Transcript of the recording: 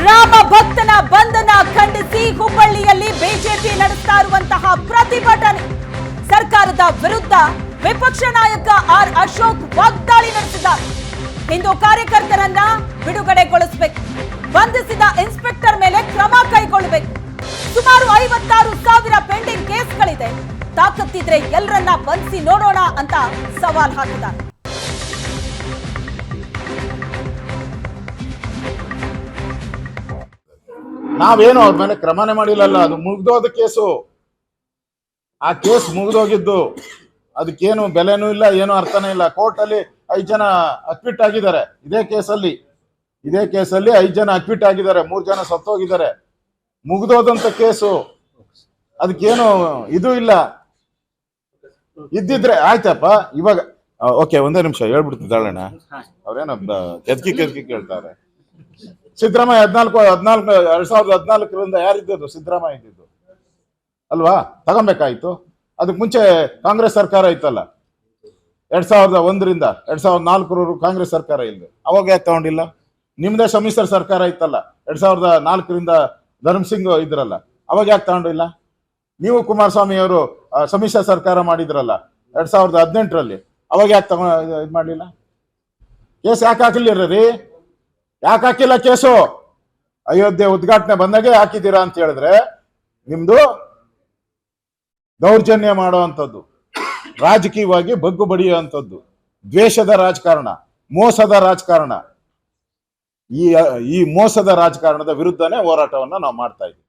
ರಾಮ ಭಕ್ತನ ಬಂಧನ ಖಂಡಿಸಿ ಹುಬ್ಬಳ್ಳಿಯಲ್ಲಿ ಬಿಜೆಪಿ ನಡೆಸ್ತಾ ಇರುವಂತಹ ಪ್ರತಿಭಟನೆ. ಸರ್ಕಾರದ ವಿರುದ್ಧ ವಿಪಕ್ಷ ನಾಯಕ ಆರ್ ಅಶೋಕ್ ವಾಗ್ದಾಳಿ ನಡೆಸಿದ್ದಾರೆ. ಇಂದು ಕಾರ್ಯಕರ್ತರನ್ನ ಬಿಡುಗಡೆಗೊಳಿಸಬೇಕು. ಬಂಧಿಸಿದ ಇನ್ಸ್ಪೆಕ್ಟರ್ ಮೇಲೆ ಕ್ರಮ ಕೈಗೊಳ್ಳಬೇಕು. ಸುಮಾರು ಐವತ್ತಾರು ಸಾವಿರ ಪೆಂಡಿಂಗ್ ಕೇಸ್ಗಳಿದೆ. ತಾಕತ್ತಿದ್ರೆ ಎಲ್ಲರನ್ನ ಬಂಧಿಸಿ ನೋಡೋಣ ಅಂತ ಸವಾಲ್ ಹಾಕಿದ್ದಾರೆ. ನಾವೇನು ಅವ್ರ ಮೇಲೆ ಕ್ರಮನೇ ಮಾಡಿಲ್ಲಲ್ಲ ಅದು ಮುಗ್ದೋದ ಕೇಸು. ಆ ಕೇಸ್ ಮುಗ್ದೋಗಿದ್ದು ಅದಕ್ಕೇನು ಬೆಲೆನೂ ಇಲ್ಲ ಏನು ಅರ್ಥನೇ ಇಲ್ಲ. ಕೋರ್ಟ್ ಅಲ್ಲಿ ಐದ್ ಜನ ಅಕ್ವಿಟ್ ಆಗಿದ್ದಾರೆ ಇದೇ ಕೇಸಲ್ಲಿ. ಇದೇ ಕೇಸಲ್ಲಿ ಐದ್ ಜನ ಅಕ್ವಿಟ್ ಆಗಿದ್ದಾರೆ ಮೂರ್ ಜನ ಸತ್ತೋಗಿದ್ದಾರೆ. ಮುಗ್ದೋದಂತ ಕೇಸು. ಅದಕ್ಕೇನು ಇದು ಇಲ್ಲ. ಇದ್ದಿದ್ರೆ ಆಯ್ತಪ್ಪ ಇವಾಗ ಓಕೆ ಒಂದೇ ನಿಮಿಷ ಹೇಳ್ಬಿಡ್ತಿದ್ದಾಳಣ್ಣ ಅವ್ರೇನೋ ಕೆದ್ಕಿ ಕೆದ್ಕಿ ಕೇಳ್ತಾರೆ. ಸಿದ್ದರಾಮಯ್ಯ ಹದಿನಾಲ್ಕು ಹದಿನಾಲ್ಕು ಎರಡ್ ಸಾವಿರದ ಹದಿನಾಲ್ಕರಿಂದ ಯಾರಿದ್ದದ್ದು ಸಿದ್ದರಾಮಯ್ಯ ಇದ್ದಿದ್ದು ಅಲ್ವಾ? ತಗೊಬೇಕಾಯ್ತು. ಅದಕ್ಕೆ ಮುಂಚೆ ಕಾಂಗ್ರೆಸ್ ಸರ್ಕಾರ ಇತ್ತಲ್ಲ. ಎರಡ್ ಸಾವಿರದ ಒಂದರಿಂದ ಎರಡ್ ಸಾವಿರದ ನಾಲ್ಕರವರೆಗೂ ಕಾಂಗ್ರೆಸ್ ಸರ್ಕಾರ ಇಲ್ಲದೆ ಅವಾಗ ಯಾಕೆ ತಗೊಂಡಿಲ್ಲ? ನಿಮ್ದೇ ಸಮ್ಮಿಶ್ರ ಸರ್ಕಾರ ಇತ್ತಲ್ಲ. ಎರಡ್ ಸಾವಿರದ ನಾಲ್ಕರಿಂದ ಧರ್ಮ್ ಸಿಂಗ್ ಇದ್ರಲ್ಲ. ಅವಾಗ ಯಾಕೆ ತಗೊಂಡಿಲ್ಲ? ನೀವು ಕುಮಾರಸ್ವಾಮಿ ಅವರು ಆ, ಸಮ್ಮಿಶ್ರ ಸರ್ಕಾರ ಮಾಡಿದ್ರಲ್ಲ. ಎರಡ್ ಸಾವಿರದ ಹದಿನೆಂಟರಲ್ಲಿ. ಅವಾಗ ಯಾಕೆ ತಗೊ ಇದು ಮಾಡಲಿಲ್ಲ? ಎಸ್ ಯಾಕೆ ರೀ? ಯಾಕೆ ಹಾಕಿಲ್ಲ ಕೇಸು? ಅಯೋಧ್ಯೆ ಉದ್ಘಾಟನೆ ಬಂದಾಗೆ ಹಾಕಿದ್ದೀರಾ ಅಂತ ಹೇಳಿದ್ರೆ ನಿಮ್ದು ದೌರ್ಜನ್ಯ ಮಾಡುವಂಥದ್ದು, ರಾಜಕೀಯವಾಗಿ ಬಗ್ಗು ಬಡಿಯುವಂಥದ್ದು, ದ್ವೇಷದ ರಾಜಕಾರಣ, ಮೋಸದ ರಾಜಕಾರಣ. ಈ ಈ ಮೋಸದ ರಾಜಕಾರಣದ ವಿರುದ್ಧನೇ ಹೋರಾಟವನ್ನ ನಾವು ಮಾಡ್ತಾ ಇದ್ದೀವಿ.